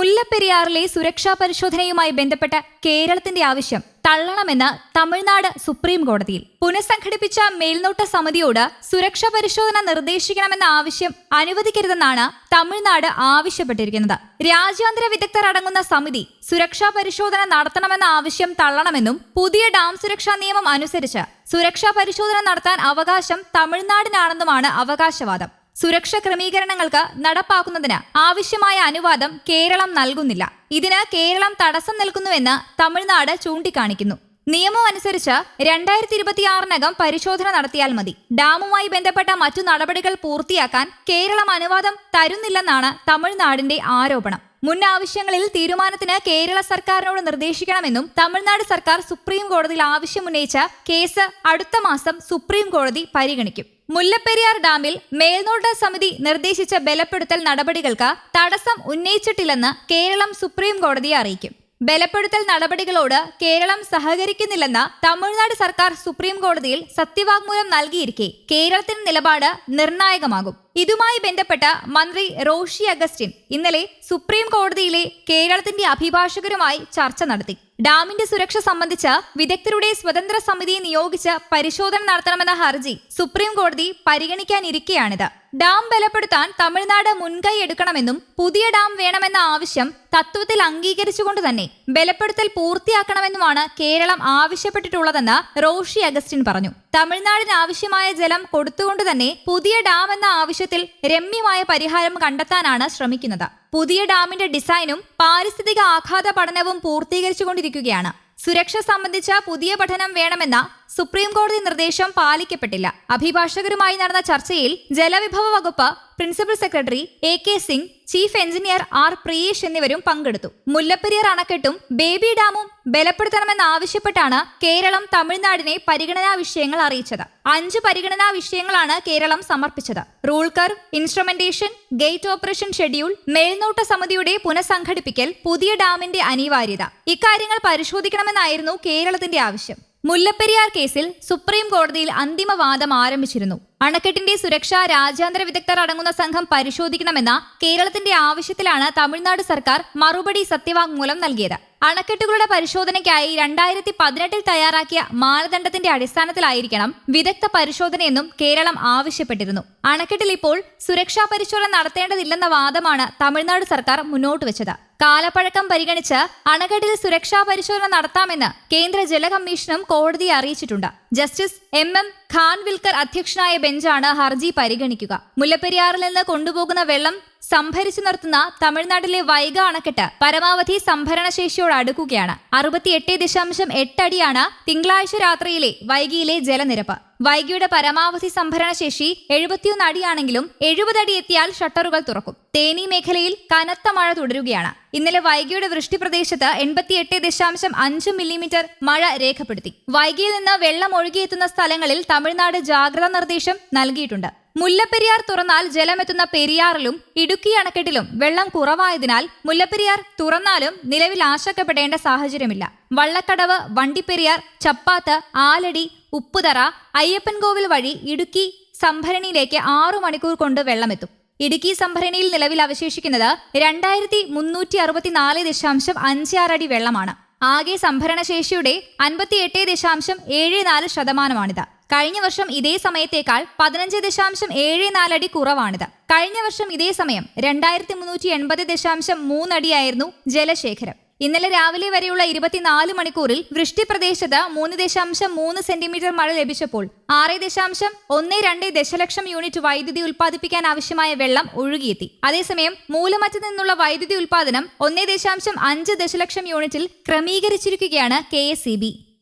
മുല്ലപ്പെരിയാറിലെ സുരക്ഷാ പരിശോധനയുമായി ബന്ധപ്പെട്ട കേരളത്തിന്റെ ആവശ്യം തള്ളണമെന്ന് തമിഴ്നാട് സുപ്രീം കോടതിയിൽ. പുനഃസംഘടിപ്പിച്ച മേൽനോട്ട സമിതിയോട് സുരക്ഷാ പരിശോധന നിർദ്ദേശിക്കണമെന്ന ആവശ്യം അനുവദിക്കരുതെന്നാണ് തമിഴ്നാട് ആവശ്യപ്പെട്ടിരിക്കുന്നത്. രാജ്യാന്തര വിദഗ്ധർ അടങ്ങുന്ന സമിതി സുരക്ഷാ പരിശോധന നടത്തണമെന്ന ആവശ്യം തള്ളണമെന്നും പുതിയ ഡാം സുരക്ഷാ നിയമം അനുസരിച്ച് സുരക്ഷാ പരിശോധന നടത്താൻ അവകാശം തമിഴ്നാടിനാണെന്നുമാണ് അവകാശവാദം. സുരക്ഷ ക്രമീകരണങ്ങൾക്ക് നടപ്പാക്കുന്നതിന് ആവശ്യമായ അനുവാദം കേരളം നൽകുന്നില്ല. ഇതിന് കേരളം തടസ്സം നിൽക്കുന്നുവെന്ന് തമിഴ്നാട് ചൂണ്ടിക്കാണിക്കുന്നു. നിയമം അനുസരിച്ച് രണ്ടായിരത്തി ഇരുപത്തിയാറിനകം പരിശോധന നടത്തിയാൽ മതി. ഡാമുമായി ബന്ധപ്പെട്ട മറ്റു നടപടികൾ പൂർത്തിയാക്കാൻ കേരളം അനുവാദം തരുന്നില്ലെന്നാണ് തമിഴ്നാടിന്റെ ആരോപണം. മുൻ ആവശ്യങ്ങളിൽ തീരുമാനത്തിന് കേരള സർക്കാരിനോട് നിർദ്ദേശിക്കണമെന്നും തമിഴ്നാട് സർക്കാർ സുപ്രീം കോടതിയിൽ ആവശ്യമുന്നയിച്ച കേസ് അടുത്ത മാസം സുപ്രീം കോടതി പരിഗണിക്കും. മുല്ലപ്പെരിയാർ ഡാമിൽ മേൽനോട്ട സമിതി നിർദ്ദേശിച്ച ബലപ്പെടുത്തൽ നടപടികൾക്ക് തടസ്സം ഉന്നയിച്ചിട്ടില്ലെന്ന് കേരളം സുപ്രീം കോടതിയെ അറിയിക്കും. ബലപ്പെടുത്തൽ നടപടികളോട് കേരളം സഹകരിക്കുന്നില്ലെന്ന് തമിഴ്നാട് സർക്കാർ സുപ്രീം കോടതിയിൽ സത്യവാങ്മൂലം നൽകിയിരിക്കെ കേരളത്തിന്റെ നിലപാട് നിർണായകമാകും. ഇതുമായി ബന്ധപ്പെട്ട മന്ത്രി റോഷി അഗസ്റ്റിൻ ഇന്നലെ സുപ്രീം കോടതിയിലെ കേരളത്തിന്റെ അഭിഭാഷകരുമായി ചർച്ച നടത്തി. ഡാമിന്റെ സുരക്ഷ സംബന്ധിച്ച് വിദഗ്ധരുടെ സ്വതന്ത്ര സമിതിയെ നിയോഗിച്ച് പരിശോധന നടത്തണമെന്ന ഹർജി സുപ്രീം കോടതി പരിഗണിക്കാനിരിക്കെയാണിത്. ഡാം ബലപ്പെടുത്താൻ തമിഴ്നാട് മുൻകൈ എടുക്കണമെന്നും പുതിയ ഡാം വേണമെന്ന ആവശ്യം തത്വത്തിൽ അംഗീകരിച്ചുകൊണ്ട് തന്നെ ബലപ്പെടുത്തൽ പൂർത്തിയാക്കണമെന്നുമാണ് കേരളം ആവശ്യപ്പെട്ടിട്ടുള്ളതെന്ന് റോഷി അഗസ്റ്റിൻ പറഞ്ഞു. തമിഴ്നാടിന് ആവശ്യമായ ജലം കൊടുത്തുകൊണ്ട് തന്നെ പുതിയ ഡാം എന്ന ആവശ്യത്തിൽ രമ്യമായ പരിഹാരം കണ്ടെത്താനാണ് ശ്രമിക്കുന്നത്. പുതിയ ഡാമിന്റെ ഡിസൈനും പാരിസ്ഥിതിക ആഘാത പഠനവും പൂർത്തീകരിച്ചുകൊണ്ടിരിക്കുകയാണ്. സുരക്ഷ സംബന്ധിച്ച പുതിയ പഠനം വേണമെന്ന സുപ്രീം കോടതി നിർദ്ദേശം പാലിക്കപ്പെട്ടില്ല. അഭിഭാഷകരുമായി നടന്ന ചർച്ചയിൽ ജലവിഭവ വകുപ്പ് principal secretary A K Singh chief engineer R Priyesh എന്നിവരും പങ്കെടുത്തു. മുല്ലപ്പെരിയാർ അണക്കെട്ടും ബേബി ഡാമും ബലപ്പെടുത്തണമെന്നാവശ്യപ്പെട്ടാണ് കേരളം തമിഴ്നാടിനെ പരിഗണനാ വിഷയങ്ങൾ അറിയിച്ചത്. അഞ്ച് പരിഗണനാ വിഷയങ്ങളാണ് കേരളം സമർപ്പിച്ചത്. Rule curve instrumentation gate operation schedule മേൽനോട്ട സമിതിയുടെ പുനഃസംഘടിപ്പിക്കൽ പുതിയ ഡാമിന്റെ അനിവാര്യത. ഇക്കാര്യങ്ങൾ പരിശോധിക്കണമെന്നായിരുന്നു കേരളത്തിന്റെ ആവശ്യം. മുല്ലപ്പെരിയാർ കേസിൽ സുപ്രീം കോടതിയിൽ അന്തിമ വാദം ആരംഭിച്ചിരുന്നു. അണക്കെട്ടിന്റെ സുരക്ഷ രാജ്യാന്തര വിദഗ്ധർ അടങ്ങുന്ന സംഘം പരിശോധിക്കണമെന്ന കേരളത്തിന്റെ ആവശ്യത്തിലാണ് തമിഴ്നാട് സർക്കാർ മറുപടി സത്യവാങ്മൂലം നൽകിയത്. അണക്കെട്ടുകളുടെ പരിശോധനയ്ക്കായി രണ്ടായിരത്തി പതിനെട്ടിൽ തയ്യാറാക്കിയ മാനദണ്ഡത്തിന്റെ അടിസ്ഥാനത്തിലായിരിക്കണം വിദഗ്ധ പരിശോധനയെന്നും കേരളം ആവശ്യപ്പെട്ടിരുന്നു. അണക്കെട്ടിൽ ഇപ്പോൾ സുരക്ഷാ പരിശോധന നടത്തേണ്ടതില്ലെന്ന വാദമാണ് തമിഴ്നാട് സർക്കാർ മുന്നോട്ട് വെച്ചത് കാലപ്പഴക്കം പരിഗണിച്ച് അണക്കെട്ടിൽ സുരക്ഷാ പരിശോധന നടത്താമെന്ന് കേന്ദ്ര ജല കമ്മീഷനും കോടതിയെ അറിയിച്ചിട്ടുണ്ട്. ജസ്റ്റിസ് എം എം ഖാൻവിൽക്കർ അധ്യക്ഷനായ ബെഞ്ചാണ് ഹർജി പരിഗണിക്കുക. മുല്ലപ്പെരിയാറിൽ നിന്ന് കൊണ്ടുപോകുന്ന വെള്ളം സംഭരിച്ചു നിർത്തുന്ന തമിഴ്നാട്ടിലെ വൈഗ അണക്കെട്ട് പരമാവധി സംഭരണശേഷിയോട് അടുക്കുകയാണ്. അറുപത്തിയെട്ട് ദശാംശം എട്ടടിയാണ് തിങ്കളാഴ്ച രാത്രിയിലെ വൈകിയിലെ ജലനിരപ്പ്. വൈകിയുടെ പരമാവധി സംഭരണശേഷി എഴുപത്തിയൊന്ന് അടിയാണെങ്കിലും എഴുപതടി എത്തിയാൽ ഷട്ടറുകൾ തുറക്കും. തേനി മേഖലയിൽ കനത്ത മഴ തുടരുകയാണ്. ഇന്നലെ വൈകിയുടെ വൃഷ്ടി പ്രദേശത്ത് എൺപത്തിയെട്ട് ദശാംശം അഞ്ച് മില്ലിമീറ്റർ മഴ രേഖപ്പെടുത്തി. വൈകിയിൽ നിന്ന് വെള്ളം ഒഴുകിയെത്തുന്ന സ്ഥലങ്ങളിൽ തമിഴ്നാട് ജാഗ്രതാ നിർദ്ദേശം നൽകിയിട്ടുണ്ട്. മുല്ലപ്പെരിയാർ തുറന്നാൽ ജലമെത്തുന്ന പെരിയാറിലും ഇടുക്കി അണക്കെട്ടിലും വെള്ളം കുറവായതിനാൽ മുല്ലപ്പെരിയാർ തുറന്നാലും നിലവിൽ ആശങ്കപ്പെടേണ്ട സാഹചര്യമില്ല. വള്ളക്കടവ് വണ്ടിപ്പെരിയാർ ചപ്പാത്ത് ആലടി ഉപ്പുതറ അയ്യപ്പൻകോവിൽ വഴി ഇടുക്കി സംഭരണിയിലേക്ക് ആറു മണിക്കൂർ കൊണ്ട് വെള്ളമെത്തും. ഇടുക്കി സംഭരണിയിൽ നിലവിൽ അവശേഷിക്കുന്നത് രണ്ടായിരത്തി മുന്നൂറ്റി അറുപത്തിനാല് ദശാംശം അഞ്ച് ആറടി വെള്ളമാണ്. ആകെ സംഭരണശേഷിയുടെ അൻപത്തിയെട്ട് ദശാംശം ഏഴ് നാല് ശതമാനമാണിത്. കഴിഞ്ഞ വർഷം ഇതേ സമയത്തേക്കാൾ പതിനഞ്ച് ദശാംശം ഏഴ് നാലടി കുറവാണിത്. കഴിഞ്ഞ വർഷം ഇതേ സമയം രണ്ടായിരത്തി മുന്നൂറ്റി എൺപത് ദശാംശം മൂന്നടിയായിരുന്നു ജലശേഖരം. ഇന്നലെ രാവിലെ വരെയുള്ള ഇരുപത്തിനാല് മണിക്കൂറിൽ വൃഷ്ടി പ്രദേശത്ത് മൂന്ന് ദശാംശം മൂന്ന് സെന്റിമീറ്റർ മഴ ലഭിച്ചപ്പോൾ ആറ് ദശാംശം ഒന്ന് രണ്ട് ദശലക്ഷം യൂണിറ്റ് വൈദ്യുതി ഉൽപ്പാദിപ്പിക്കാൻ ആവശ്യമായ വെള്ളം ഒഴുകിയെത്തി. അതേസമയം മൂലമറ്റത്ത് നിന്നുള്ള വൈദ്യുതി ഉൽപ്പാദനം ഒന്ന് ദശാംശം അഞ്ച് ദശലക്ഷം യൂണിറ്റിൽ ക്രമീകരിച്ചിരിക്കുകയാണ് കെ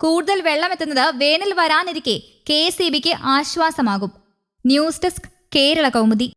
കൂടുതൽ വെള്ളമെത്തുന്നത് വേനൽ വരാനിരിക്കെ കെ എസ് ഇ ബിക്ക് ആശ്വാസമാകും. News desk Kerala Kaumudi.